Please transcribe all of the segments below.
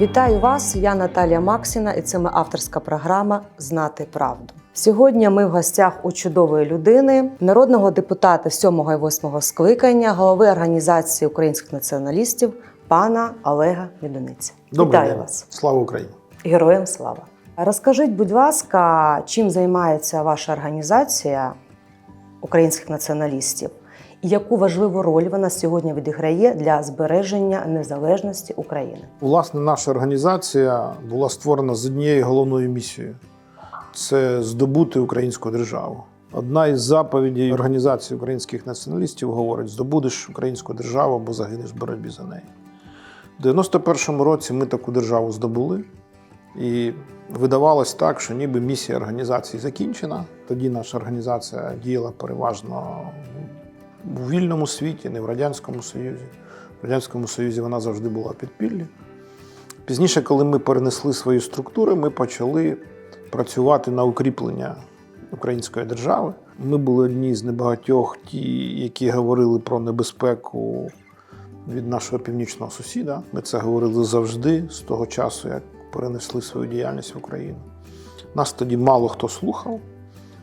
Вітаю вас! Я Наталія Максіна, і це моя авторська програма Знати правду. Сьогодні ми в гостях у чудової людини, народного депутата 7 і 8 скликання, голови організації українських націоналістів, пана Олега Медуниця. Добрий Вітаю день. вас, Слава Україні! героям слава! Розкажіть, будь ласка, чим займається ваша організація українських націоналістів, яку важливу роль вона сьогодні відіграє для збереження незалежності України? Власне, наша організація була створена з однією головною місією це здобути українську державу. Одна із заповідей організації українських націоналістів говорить: здобудеш українську державу або загинеш в боротьбі за неї. У 91-му році ми таку державу здобули, і видавалось так, що ніби місія організації закінчена. Тоді наша організація діяла переважно у вільному світі, не в Радянському Союзі. В Радянському Союзі вона завжди була підпіллі. Пізніше, коли ми перенесли свої структури, ми почали працювати на укріплення української держави. Ми були одні з небагатьох, ті, які говорили про небезпеку від нашого північного сусіда. Ми це говорили завжди з того часу, як перенесли свою діяльність в Україну. Нас тоді мало хто слухав.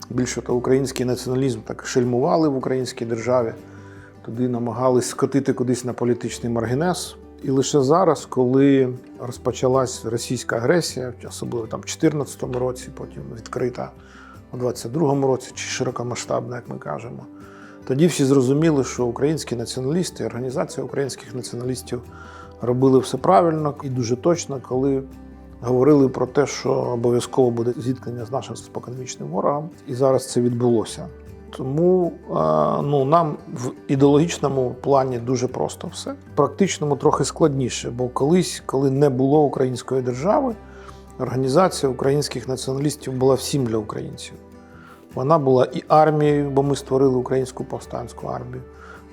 Більше того, український націоналізм так шельмували в українській державі, туди намагались скотити кудись на політичний маргінез. І лише зараз, коли розпочалась російська агресія, особливо там в 2014 році, потім відкрита у 2022 році, чи широкомасштабна, як ми кажемо, тоді всі зрозуміли, що українські націоналісти, організація українських націоналістів робили все правильно і дуже точно, коли говорили про те, що обов'язково буде зіткнення з нашим споконвічним ворогом, і зараз це відбулося. Тому е, ну, нам в ідеологічному плані дуже просто все. В практичному трохи складніше, бо колись, коли не було української держави, організація українських націоналістів була всім для українців. Вона була і армією, бо ми створили українську повстанську армію.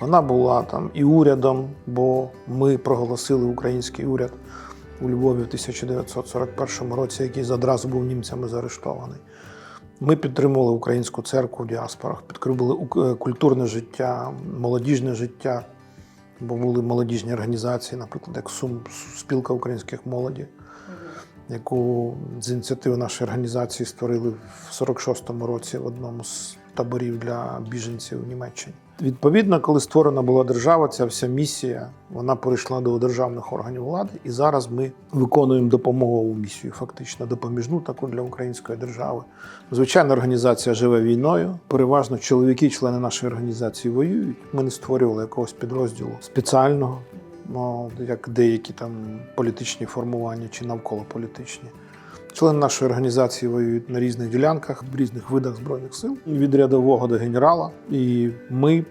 Вона була там і урядом, бо ми проголосили український уряд у Львові в 1941 році, який одразу був німцями заарештований. Ми підтримували українську церкву в діаспорах, підтримували культурне життя, молодіжне життя, бо були молодіжні організації, наприклад, як Сум, спілка українських молоді, яку з ініціативи нашої організації створили в 46-му році в одному з таборів для біженців в Німеччині. Відповідно, коли створена була держава, ця вся місія вона перейшла до державних органів влади, і зараз ми виконуємо допомогову місію, фактично допоміжну таку для української держави. Звичайно, організація живе війною. Переважно чоловіки, члени нашої організації, воюють. Ми не створювали якогось підрозділу спеціального, ну, як деякі там політичні формування чи навколо політичні. Члени нашої організації воюють на різних ділянках, в різних видах збройних сил від рядового до генерала. І ми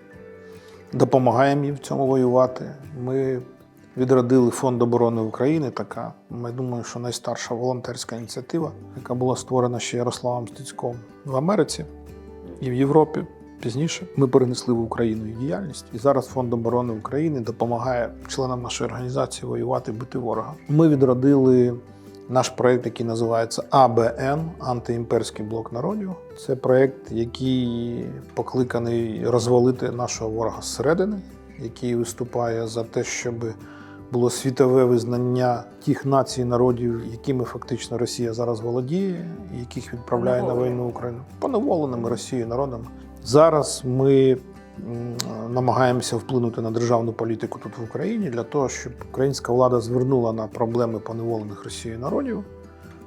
допомагаємо їм в цьому воювати. Ми відродили фонд оборони України. Така, я думаю, що найстарша волонтерська ініціатива, яка була створена ще Ярославом Стецьком в Америці і в Європі. Пізніше ми перенесли в Україну діяльність, і зараз Фонд оборони України допомагає членам нашої організації воювати, бити ворога. Ми відродили наш проект, який називається АБН Антиімперський блок народів. Це проект, який покликаний розвалити нашого ворога зсередини, який виступає за те, щоб було світове визнання тих націй, народів, якими фактично Росія зараз володіє, яких відправляє на війну Україну поневоленими Росією народами. Зараз ми намагаємося вплинути на державну політику тут в Україні для того, щоб українська влада звернула на проблеми поневолених Росією народів,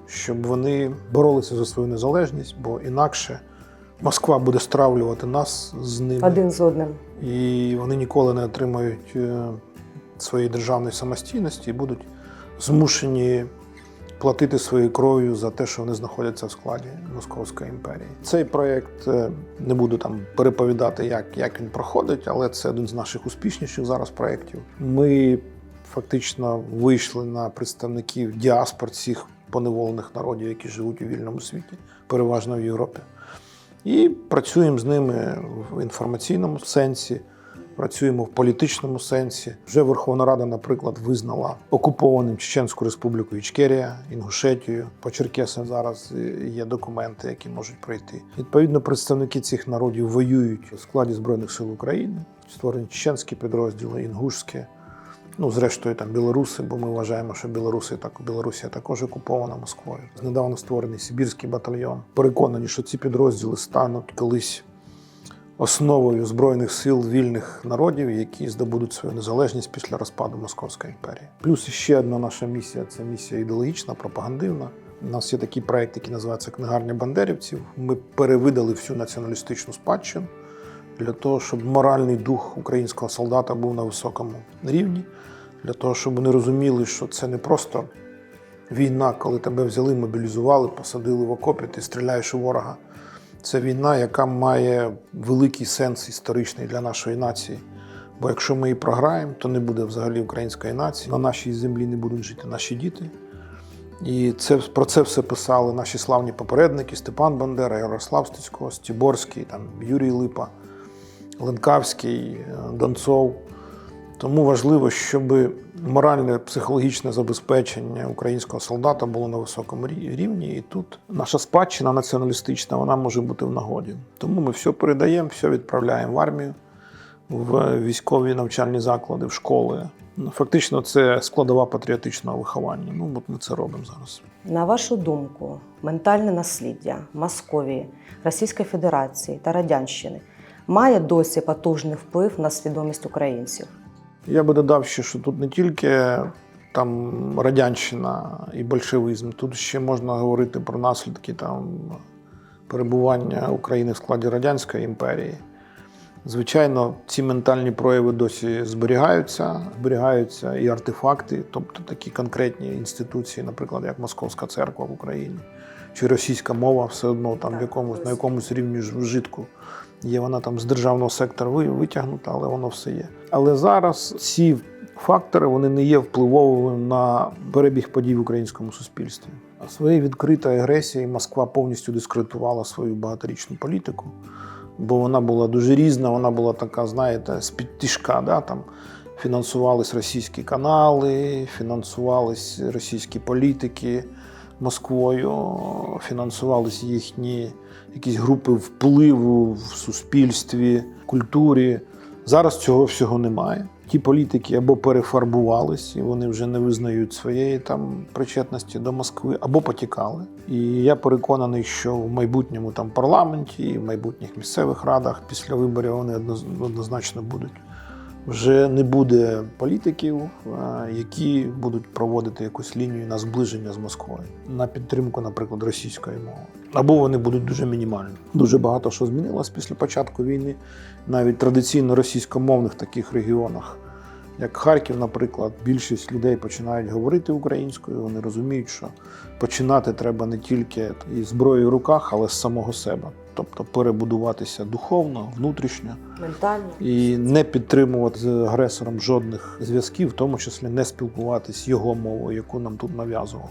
щоб вони боролися за свою незалежність, бо інакше Москва буде стравлювати нас з ними, Один з одним. і вони ніколи не отримають е, своєї державної самостійності і будуть змушені платити своєю кров'ю за те, що вони знаходяться в складі Московської імперії. Цей проєкт е, не буду там переповідати, як, як він проходить, але це один з наших успішніших зараз проєктів. Ми фактично вийшли на представників діаспор цих поневолених народів, які живуть у вільному світі, переважно в Європі. І працюємо з ними в інформаційному сенсі, працюємо в політичному сенсі. Вже Верховна Рада, наприклад, визнала окупованим Чеченську Республіку Ічкерія, Інгушетію. По Черкесам зараз є документи, які можуть пройти. Відповідно, представники цих народів воюють у складі Збройних сил України, створені чеченські підрозділи, інгушські, Ну, зрештою, там білоруси, бо ми вважаємо, що білоруси так Білорусія також окупована Москвою. Недавно створений Сибірський батальйон. Переконані, що ці підрозділи стануть колись основою збройних сил вільних народів, які здобудуть свою незалежність після розпаду Московської імперії. Плюс ще одна наша місія це місія ідеологічна, пропагандивна. У нас є такий проект, який називається Книгарня бандерівців. Ми перевидали всю націоналістичну спадщину для того, щоб моральний дух українського солдата був на високому рівні, для того, щоб вони розуміли, що це не просто війна, коли тебе взяли, мобілізували, посадили в окопі, ти стріляєш у ворога. Це війна, яка має великий сенс історичний для нашої нації. Бо якщо ми її програємо, то не буде взагалі української нації. На нашій землі не будуть жити наші діти. І це, про це все писали наші славні попередники: Степан Бандера, Ярослав Стецько, Стіборський, там, Юрій Липа, Ленкавський, е, Донцов. Тому важливо, щоб моральне психологічне забезпечення українського солдата було на високому рівні. І тут наша спадщина націоналістична вона може бути в нагоді. Тому ми все передаємо, все відправляємо в армію, в військові навчальні заклади, в школи. Ну, Фактично, це складова патріотичного виховання. Ну, от ми це робимо зараз. На вашу думку, ментальне насліддя Московії, Російської Федерації та Радянщини має досі потужний вплив на свідомість українців? Я би додав ще, що тут не тільки там радянщина і большевизм, тут ще можна говорити про наслідки там перебування України в складі Радянської імперії. Звичайно, ці ментальні прояви досі зберігаються, зберігаються і артефакти, тобто такі конкретні інституції, наприклад, як Московська церква в Україні, чи російська мова все одно там в якомусь на якомусь рівні вжитку. Є вона там з державного сектору витягнута, але воно все є. Але зараз ці фактори вони не є впливовими на перебіг подій в українському суспільстві. Своєю відкритою агресією Москва повністю дискредитувала свою багаторічну політику, бо вона була дуже різна, вона була така, знаєте, з-під тишка, да, там фінансувались російські канали, фінансувались російські політики Москвою, фінансувались їхні якісь групи впливу в суспільстві, культурі. Зараз цього всього немає. Ті політики або перефарбувались, і вони вже не визнають своєї там причетності до Москви, або потікали. І я переконаний, що в майбутньому там парламенті і в майбутніх місцевих радах після виборів вони одноз- однозначно будуть. Вже не буде політиків, які будуть проводити якусь лінію на зближення з Москвою на підтримку, наприклад, російської мови. Або вони будуть дуже мінімальні. Дуже багато що змінилось після початку війни, навіть традиційно російськомовних таких регіонах, як Харків, наприклад, більшість людей починають говорити українською. Вони розуміють, що починати треба не тільки із зброєю в руках, але з самого себе, тобто перебудуватися духовно, внутрішньо Ментально? і не підтримувати з агресором жодних зв'язків, в тому числі не спілкуватись його мовою, яку нам тут нав'язували.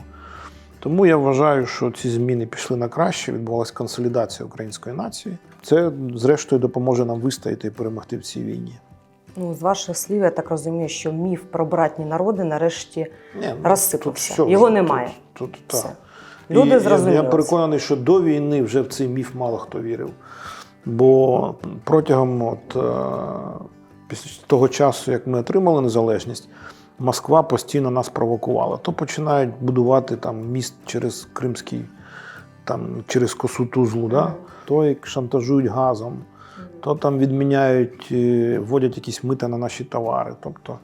Тому я вважаю, що ці зміни пішли на краще, відбувалася консолідація української нації. Це, зрештою, допоможе нам вистояти і перемогти в цій війні. Ну, з ваших слів, я так розумію, що міф про братні народи нарешті Ні, ну, Розсипався. тут все Його вже, немає. Тут, тут, так. Люди І я- зрозуміли Я переконаний, що до війни вже в цей міф мало хто вірив. Бо протягом от, е, після того часу, як ми отримали незалежність, Москва постійно нас провокувала. То починають будувати там міст через Кримський, там, через косу Тузлу, да? то як шантажують газом, то там відміняють, е, вводять якісь мита на наші товари. Тобто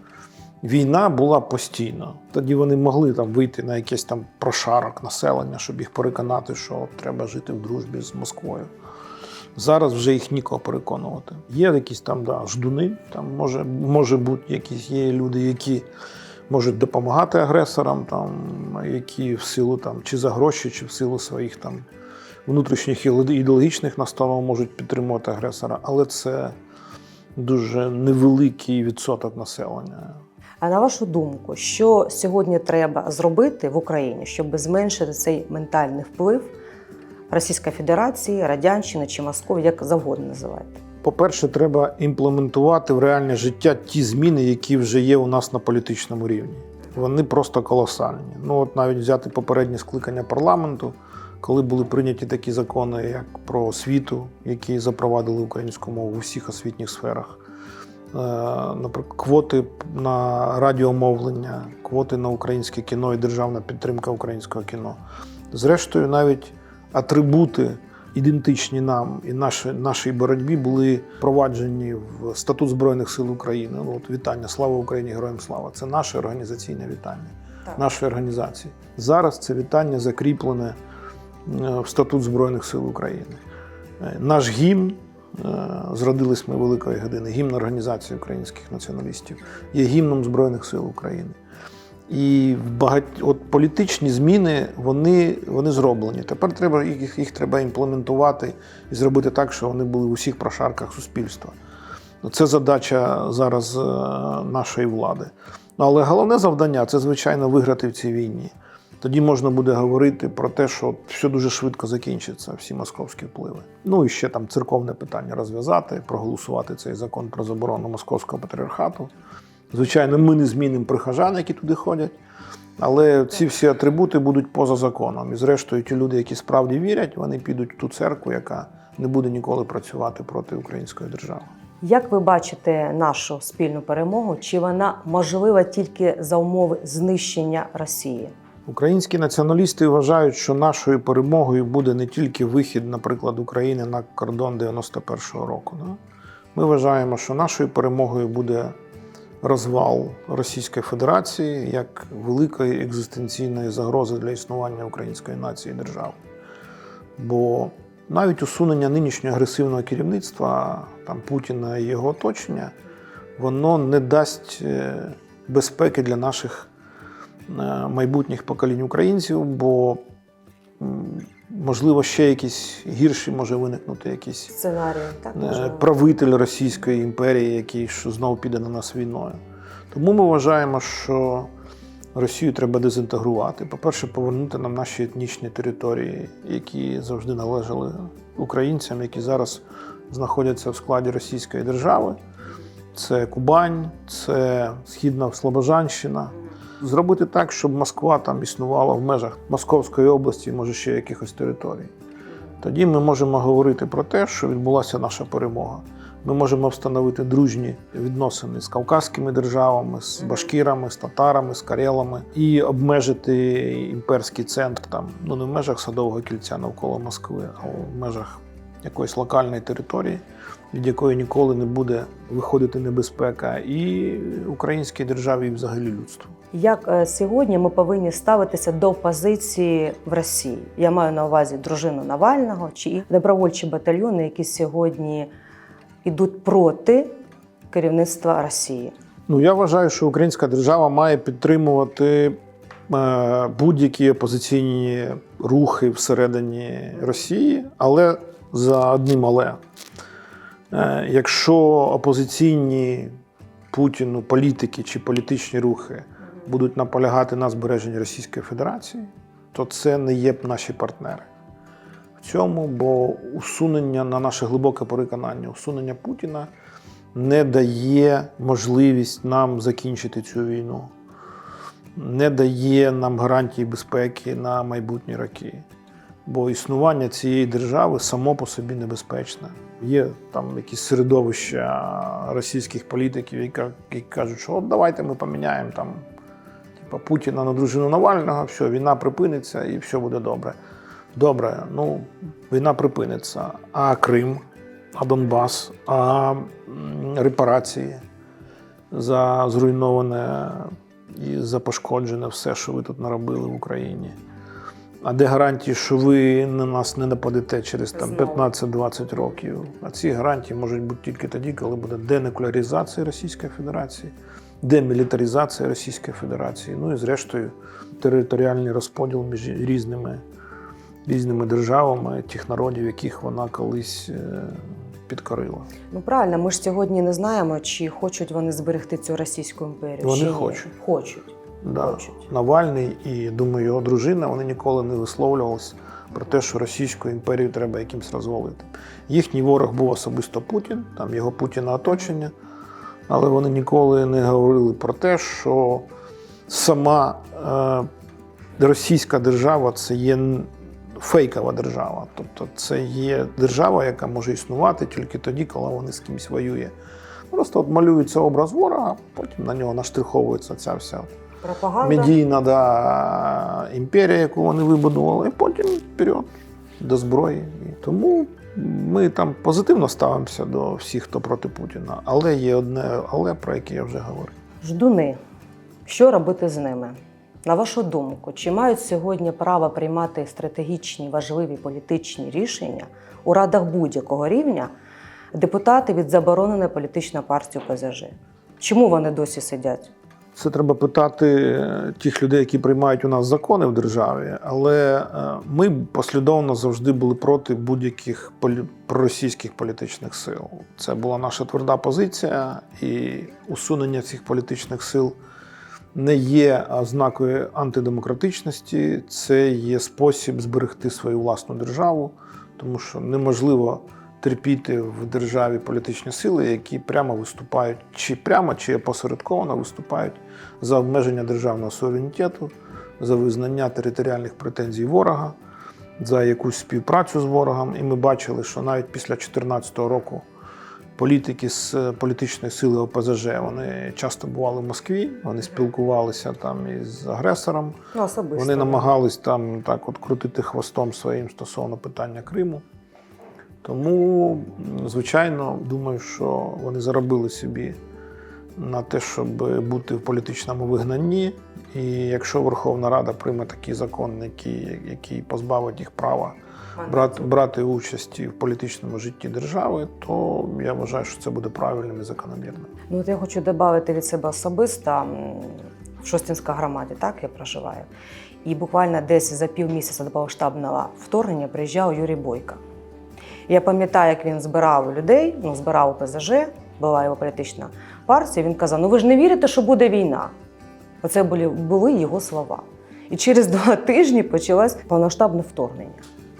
війна була постійно. Тоді вони могли там вийти на якийсь там прошарок населення, щоб їх переконати, що треба жити в дружбі з Москвою. Зараз вже їх нікого переконувати. Є якісь там да, ждуни, там може, може бути якісь є люди, які можуть допомагати агресорам, там, які в силу там, чи за гроші, чи в силу своїх там внутрішніх ідеологічних настанов можуть підтримувати агресора, але це дуже невеликий відсоток населення. А на вашу думку, що сьогодні треба зробити в Україні, щоб зменшити цей ментальний вплив Російської Федерації, Радянщини чи Московії, як завгодно називайте? По-перше, треба імплементувати в реальне життя ті зміни, які вже є у нас на політичному рівні. Вони просто колосальні. Ну, от навіть взяти попереднє скликання парламенту, коли були прийняті такі закони, як про освіту, які запровадили українську мову в усіх освітніх сферах, наприклад, квоти на радіомовлення, квоти на українське кіно і державна підтримка українського кіно. Зрештою, навіть атрибути ідентичні нам і нашій, нашій боротьбі були впроваджені в статут Збройних сил України. Ну, от вітання Слава Україні! Героям слава! Це наше організаційне вітання Так. нашої організації. Зараз це вітання закріплене е, в статут Збройних сил України. Е, Наш гімн, е, зродились ми великої години, гімн Організації українських націоналістів, є гімном Збройних сил України. І багать... от політичні зміни вони, вони зроблені. Тепер треба їх, їх треба імплементувати і зробити так, щоб вони були в усіх прошарках суспільства. Це задача зараз е, нашої влади. Ну, але головне завдання це, звичайно, виграти в цій війні. Тоді можна буде говорити про те, що все дуже швидко закінчиться, всі московські впливи. Ну і ще там церковне питання розв'язати, проголосувати цей закон про заборону московського патріархату. Звичайно, ми не змінимо прихожан, які туди ходять, але ці всі атрибути будуть поза законом. І зрештою, ті люди, які справді вірять, вони підуть в ту церкву, яка не буде ніколи працювати проти української держави. Як ви бачите нашу спільну перемогу? Чи вона можлива тільки за умови знищення Росії? Українські націоналісти вважають, що нашою перемогою буде не тільки вихід, наприклад, України на кордон 91-го року. Да? Ми вважаємо, що нашою перемогою буде розвал Російської Федерації як великої екзистенційної загрози для існування української нації і держави. Бо навіть усунення нинішнього агресивного керівництва там, Путіна і його оточення, воно не дасть е, безпеки для наших майбутніх поколінь українців, бо можливо ще якісь гірші може виникнути якісь Сценарій, так е, можливо? правитель Російської імперії, який що знову піде на нас війною. Тому ми вважаємо, що Росію треба дезінтегрувати. По-перше, повернути нам наші етнічні території, які завжди належали українцям, які зараз знаходяться в складі Російської держави. Це Кубань, це Східна Слобожанщина. Зробити так, щоб Москва там існувала в межах Московської області, може ще якихось територій. Тоді ми можемо говорити про те, що відбулася наша перемога. Ми можемо встановити дружні відносини з кавказькими державами, з башкірами, з татарами, з карелами і обмежити імперський центр там, ну не в межах садового кільця навколо Москви, а в межах якоїсь локальної території, від якої ніколи не буде виходити небезпека, і українській державі, і взагалі людству. Як е, сьогодні ми повинні ставитися до позиції в Росії? Я маю на увазі дружину Навального чи добровольчі батальйони, які сьогодні йдуть проти керівництва Росії. Ну, я вважаю, що українська держава має підтримувати е, будь-які опозиційні рухи всередині Росії, але за одним але. Е, якщо опозиційні Путіну політики чи політичні рухи будуть наполягати на збереженні Російської Федерації, то це не є наші партнери. В цьому, бо усунення на наше глибоке переконання, усунення Путіна не дає можливість нам закінчити цю війну, не дає нам гарантії безпеки на майбутні роки. Бо існування цієї держави само по собі небезпечне. Є там якісь середовища російських політиків, які кажуть, що от давайте ми поміняємо там типа, Путіна на дружину Навального, все, війна припиниться і все буде добре. Добре, ну війна припиниться. А Крим, а Донбас, а репарації за зруйноване і за пошкоджене все, що ви тут наробили в Україні. А де гарантії, що ви на нас не нападете через там 15-20 років? А ці гарантії можуть бути тільки тоді, коли буде денуклеаризація Російської Федерації, демілітаризація Російської Федерації, ну і зрештою територіальний розподіл між різними, різними державами, тих народів, яких вона колись е, підкорила. Ну правильно, ми ж сьогодні не знаємо, чи хочуть вони зберегти цю російську імперію. Вони чи хочуть. Хочуть. Да. Хочуть. Навальний і думаю, його дружина вони ніколи не висловлювалися про те, що Російську імперію треба якимось розвалити. Їхній ворог був особисто Путін, там його Путіна оточення, але вони ніколи не говорили про те, що сама е, російська держава це є фейкова держава. Тобто це є держава, яка може існувати тільки тоді, коли вони з кимось воює. Просто от малюється образ ворога, потім на нього наштриховується ця вся Пропаганда. медійна да, імперія, яку вони вибудували, і потім вперед до зброї. І тому ми там позитивно ставимося до всіх, хто проти Путіна. Але є одне але, про яке я вже говорив. Ждуни. Що робити з ними? На вашу думку, чи мають сьогодні право приймати стратегічні важливі політичні рішення у радах будь-якого рівня депутати від забороненої політичної партії ОПЗЖ? Чому вони досі сидять? Це треба питати е, тих людей, які приймають у нас закони в державі. Але е, ми послідовно завжди були проти будь-яких полі- проросійських політичних сил. Це була наша тверда позиція, і усунення цих політичних сил не є ознакою антидемократичності, це є спосіб зберегти свою власну державу, тому що неможливо терпіти в державі політичні сили, які прямо виступають, чи прямо, чи опосередковано виступають за обмеження державного суверенітету, за визнання територіальних претензій ворога, за якусь співпрацю з ворогом. І ми бачили, що навіть після 2014 року політики з е, політичної сили ОПЗЖ вони часто бували в Москві, вони спілкувалися там із агресором. Ну, особисто. Вони намагались там так от крутити хвостом своїм стосовно питання Криму. Тому, звичайно, думаю, що вони заробили собі на те, щоб бути в політичному вигнанні. І якщо Верховна Рада прийме такий закон, який, який позбавить їх права брати, брати участь в політичному житті держави, то я вважаю, що це буде правильним і закономірним. Ну, от я хочу додати від себе особисто в Шостінській громаді, так я проживаю. І буквально десь за півмісяця до повноштабного вторгнення приїжджав Юрій Бойко. Я пам'ятаю, як він збирав людей, ну, збирав ОПЗЖ, була його політична партія. Він казав: ну ви ж не вірите, що буде війна. Оце були, були його слова. І через два тижні почалось повноштабне вторгнення.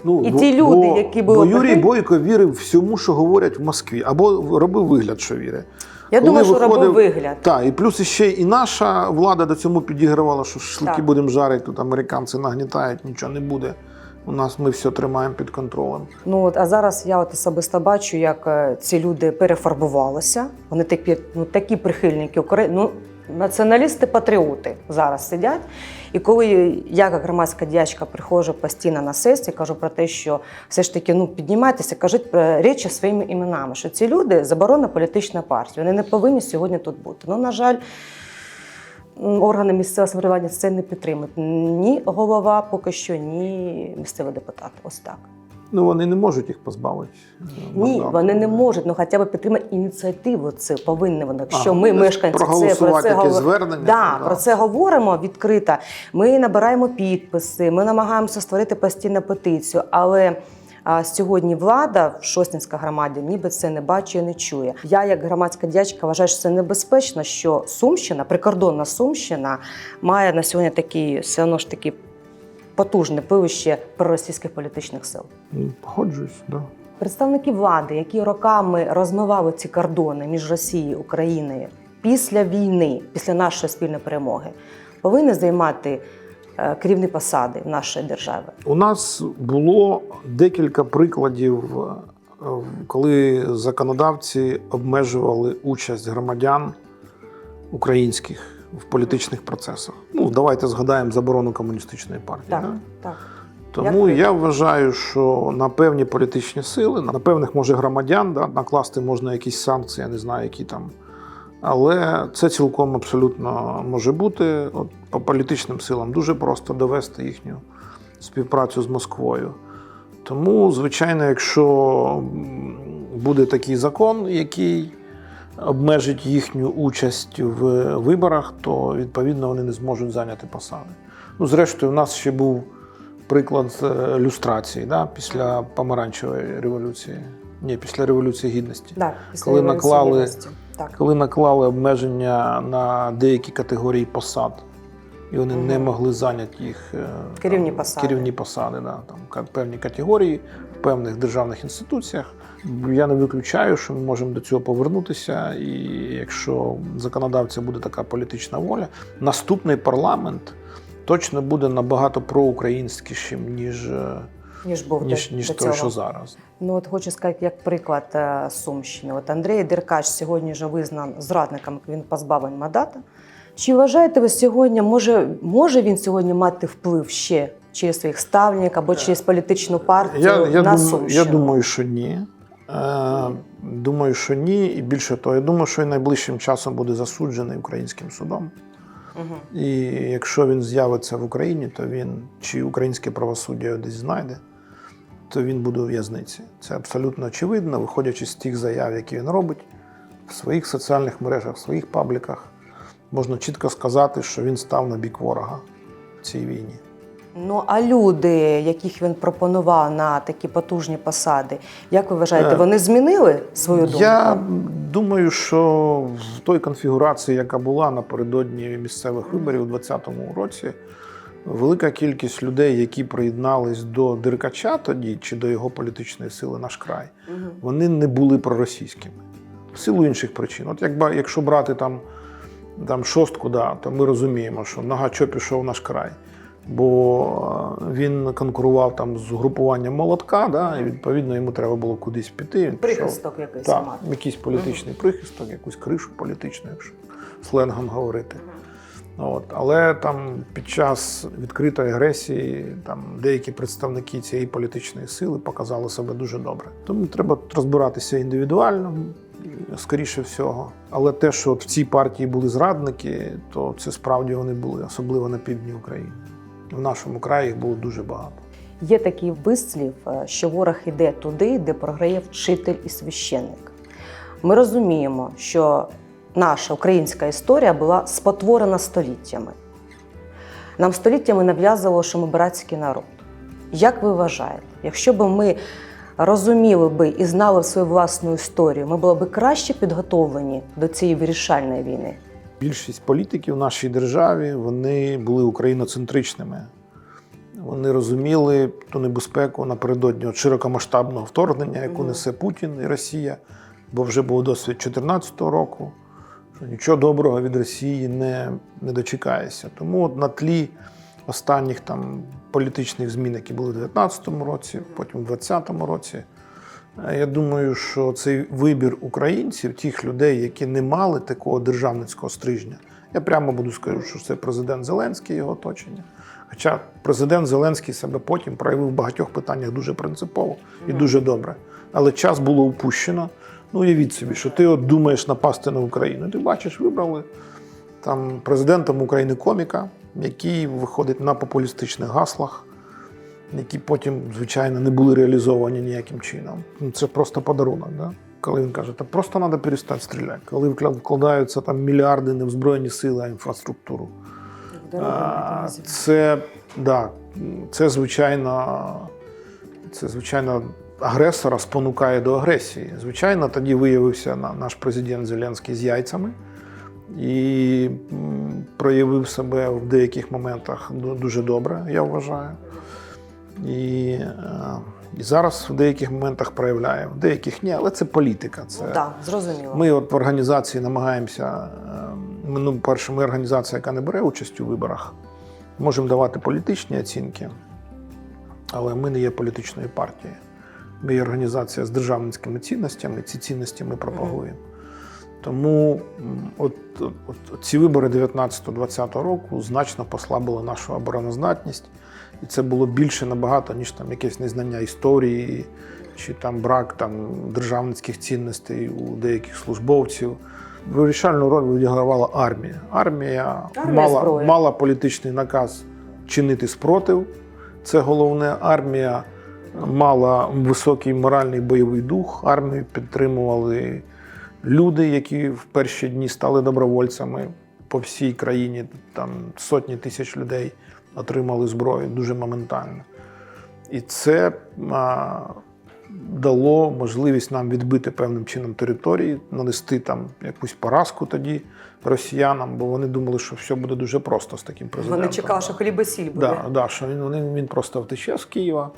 Ну, І бо- ті люди, бо- які були бо Юрій Бойко вірив всьому, що говорять в Москві, або робив вигляд, що вірить. Я Коли думаю, що виходив- робив вигляд. Так, і плюс ще і наша влада до цьому підігравала, що шашлики будемо жарити, тут американці нагнітають, нічого не буде. У нас ми все тримаємо під контролем. Ну от а зараз я от особисто бачу, як е, ці люди перефарбувалися. Вони такі, ну такі прихильники України. Ну, націоналісти-патріоти зараз сидять. І коли я, як громадська діячка, приходжу постійно на сесії, кажу про те, що все ж таки ну піднімайтеся, кажіть про речі своїми іменами, що ці люди заборонена політична партія. Вони не повинні сьогодні тут бути. Ну, на жаль. Органи місцевого самоврядування це не підтримують. Ні голова поки що, ні місцевий депутат. Ось так. Ну вони не можуть їх позбавити. е, Ні, мандату. вони не можуть, ну хоча б підтримати ініціативу. Це повинні вони. Якщо А, ми, мешканці, це про це якесь звернення, Да, то про це говоримо відкрито. Ми набираємо підписи, ми намагаємося створити постійну петицію, але. А сьогодні влада в Шостінській громаді ніби це не бачить і не чує. Я, як громадська діячка, вважаю, що це небезпечно, що Сумщина, прикордонна Сумщина, має на сьогодні такий все одно ж таки потужне пивище проросійських політичних сил. Ну, Погоджуюсь, да. Представники влади, які роками розмивали ці кордони між Росією і Україною після війни, після нашої спільної перемоги, повинні займати керівні посади в нашій державі. У нас було декілька прикладів, е, коли законодавці обмежували участь громадян українських в політичних процесах. Ну, давайте згадаємо заборону комуністичної партії. Так, да? так. Тому Як- я вважаю, що на певні політичні сили, на певних може громадян, да, накласти можна якісь санкції, я не знаю, які там. Але це цілком абсолютно може бути. От по політичним силам дуже просто довести їхню співпрацю з Москвою. Тому, звичайно, якщо буде такий закон, який обмежить їхню участь в виборах, то відповідно вони не зможуть зайняти посади. Ну, зрештою, у нас ще був приклад е, люстрації да, після помаранчевої революції. Ні, після революції гідності. Так, після Коли Революції наклали- Гідності. Так. Коли наклали обмеження на деякі категорії посад, і вони не могли зайняти їх е, Керівні там, посади. керівні посади, да, там певні категорії в певних державних інституціях. Я не виключаю, що ми можемо до цього повернутися. І якщо законодавця буде така політична воля, наступний парламент точно буде набагато проукраїнськішим, ніж е, ніж був ніж, до, ніж до цього. що зараз. Ну от хочу сказати, як приклад е, Сумщини. От Андрій Деркач сьогодні вже визнан зрадником, він позбавлений мандата. Чи вважаєте ви сьогодні, може, може він сьогодні мати вплив ще через своїх ставленників або через політичну партію Я, я, на Сумщину? я думаю, що ні. Е, думаю, що ні. І більше того, я думаю, що він найближчим часом буде засуджений українським судом. Мгм. І якщо він з'явиться в Україні, то він чи українське правосуддя десь знайде, то він буде у в'язниці. Це абсолютно очевидно, виходячи з тих заяв, які він робить в своїх соціальних мережах, в своїх пабліках, можна чітко сказати, що він став на бік ворога в цій війні. Ну а люди, яких він пропонував на такі потужні посади, як ви вважаєте, Е, вони змінили свою думку? Я думаю, що в той конфігурації, яка була напередодні місцевих виборів у 2020 році, велика кількість людей, які приєднались до Деркача тоді чи до його політичної сили наш край, Мгм. вони не були проросійськими в силу інших причин. От якби якщо брати там, там шостку, да, то ми розуміємо, що нога чо пішов наш край. Бо е, він конкурував там з групуванням молотка, да, і відповідно йому треба було кудись піти. Він пішов. Прихисток якийсь Так, якийсь політичний прихисток, якусь кришу політичну, якщо сленгом говорити. От. Але там під час відкритої агресії там деякі представники цієї політичної сили показали себе дуже добре. Тому треба розбиратися індивідуально, скоріше всього. Але те, що в цій партії були зрадники, то це справді вони були, особливо на півдні України. В нашому краї їх було дуже багато. Є такий вислів, е, що ворог іде туди, де програє вчитель і священник. Ми розуміємо, що наша українська історія була спотворена століттями. Нам століттями нав'язувало, що ми братський народ. Як ви вважаєте, якщо б ми розуміли би і знали свою власну історію, ми були б краще підготовлені до цієї вирішальної війни? Більшість політиків в нашій державі вони були україноцентричними. Вони розуміли ту небезпеку напередодні от широкомасштабного вторгнення, яку несе Путін і Росія, бо вже був досвід 2014 року, що нічого доброго від Росії не, не дочекаєшся. Тому от на тлі останніх там політичних змін, які були в 2019 році, потім в 2020 році, е, я думаю, що цей вибір українців, тих людей, які не мали такого державницького стрижня, я прямо буду скажу, що це президент Зеленський і його оточення. Хоча президент Зеленський себе потім проявив в багатьох питаннях дуже принципово і дуже добре. Але час було упущено. Ну, уявіть собі, що ти от думаєш напасти на Україну. Ти бачиш, вибрали там президентом України коміка, який виходить на популістичних гаслах, які потім, звичайно, не були реалізовані ніяким чином. Ну, Це просто подарунок. Да? Коли він каже, та просто треба перестати стріляти. Коли вкладаються там мільярди не в збройні сили, а в інфраструктуру. А, Це, да, це звичайно, це звичайно агресора спонукає до агресії. Звичайно, тоді виявився наш президент Зеленський з яйцями і проявив себе в деяких моментах дуже добре, я вважаю. І, е, і зараз в деяких моментах проявляє, в деяких ні, але це політика. Це, Ну, так, зрозуміло. ми от в організації намагаємося. е, Ну, перше, ми організація, яка не бере участь у виборах, можемо давати політичні оцінки, але ми не є політичною партією. Ми є організація з державницькими цінностями, ці цінності ми пропагуємо. Тому от, от, от ці вибори 19-20 року значно послабили нашу обороноздатність, і це було більше набагато, ніж там якесь незнання історії чи там брак там державницьких цінностей у деяких службовців. Вирішальну роль відігравала армія. Армія, Армія мала, зброя. мала політичний наказ чинити спротив. Це головне. Армія мала високий моральний бойовий дух. Армію підтримували люди, які в перші дні стали добровольцями по всій країні. Там сотні тисяч людей отримали зброю дуже моментально. І це а, дало можливість нам відбити певним чином території, нанести там якусь поразку тоді росіянам, бо вони думали, що все буде дуже просто з таким президентом. Вони чекали, що хліб і сіль буде. Да, да, що він, він просто втече з Києва,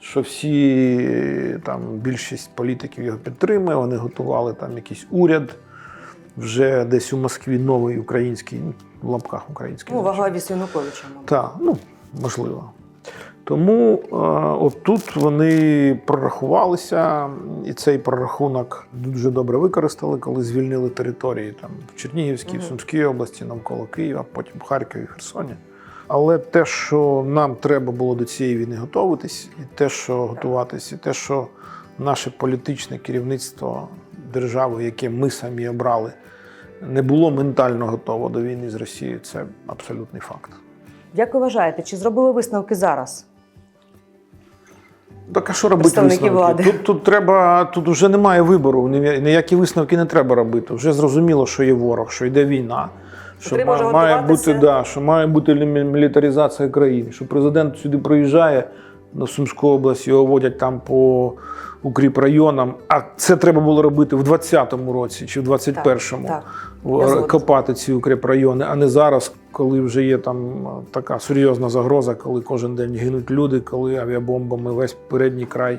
що всі там більшість політиків його підтримує, вони готували там якийсь уряд. Вже десь у Москві новий український, ну, в лапках український. Ну, вага Януковича. Так, ну можливо. Тому е, отут вони прорахувалися, і цей прорахунок дуже добре використали, коли звільнили території там в Чернігівській, в Сумській області, навколо Києва, потім в Харкові, Херсоні. Але те, що нам треба було до цієї війни готуватись, і те, що готуватись, і те, що наше політичне керівництво держави, яке ми самі обрали, не було ментально готово до війни з Росією, це абсолютний факт. Як ви вважаєте, чи зробили висновки зараз? Так а що робити висновки? влади. Тут, тут треба, тут вже немає вибору. Ніякі висновки не треба робити. Вже зрозуміло, що є ворог, що йде війна. Що має, вже має бути, да, що має бути лі- мілітаризація країни, що президент сюди приїжджає на Сумську область, його водять там по укріп районам. А це треба було робити в 20-му році чи в 21-му. Так, В- Я згодна. копати ці укріпрайони, а не зараз, коли вже є там така серйозна загроза, коли кожен день гинуть люди, коли авіабомбами весь передній край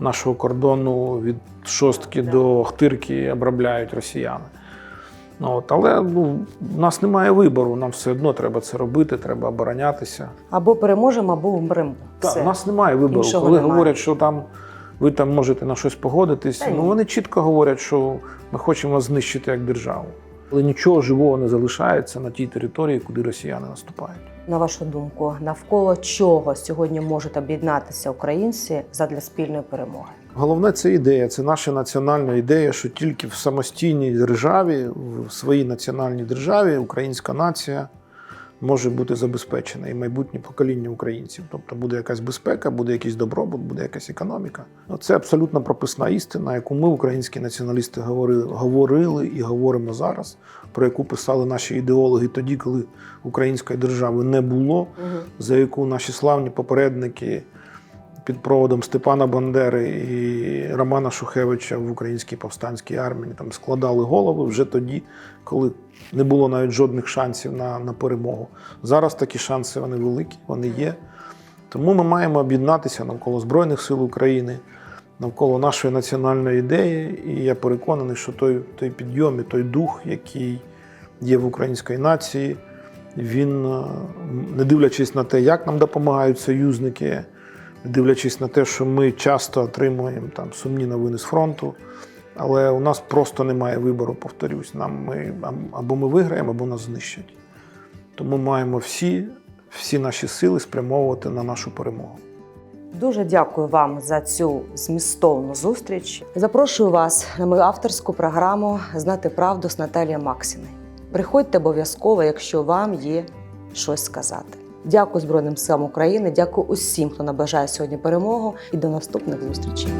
нашого кордону від шостки до хтирки обробляють росіяни. От, але ну, в нас немає вибору, нам все одно треба це робити, треба оборонятися. Або переможемо, або вмремо. Так, у нас немає вибору. Іншого Коли немає. говорять, що там ви там можете на щось погодитись, Та ні. ну вони чітко говорять, що ми хочемо знищити як державу. Але нічого живого не залишається на тій території, куди росіяни наступають. На вашу думку, навколо чого сьогодні можуть об'єднатися українці задля спільної перемоги? Головне це ідея, це наша національна ідея, що тільки в самостійній державі, в своїй національній державі, українська нація може бути забезпечена і майбутнє покоління українців. Тобто буде якась безпека, буде якийсь добробут, буде якась економіка. Ну, Це абсолютно прописна істина, яку ми, українські націоналісти, говорили, говорили і говоримо зараз, про яку писали наші ідеологи тоді, коли української держави не було, за яку наші славні попередники під проводом Степана Бандери і Романа Шухевича в українській повстанській армії там складали голови вже тоді, коли не було навіть жодних шансів на, на перемогу. Зараз такі шанси вони великі, вони є. Тому ми маємо об'єднатися навколо Збройних сил України, навколо нашої національної ідеї. І я переконаний, що той, той підйом і той дух, який є в української нації, він, е, не дивлячись на те, як нам допомагають союзники, дивлячись на те, що ми часто отримуємо там сумні новини з фронту. Але у нас просто немає вибору, повторюсь. Нам ми або ми виграємо, або нас знищать. Тому маємо всі, всі наші сили спрямовувати на нашу перемогу. Дуже дякую вам за цю змістовну зустріч. Запрошую вас на мою авторську програму Знати правду з Наталією Максіною. Приходьте обов'язково, якщо вам є щось сказати. Дякую Збройним силам України, дякую усім, хто наближає сьогодні перемогу, і до наступних зустрічей.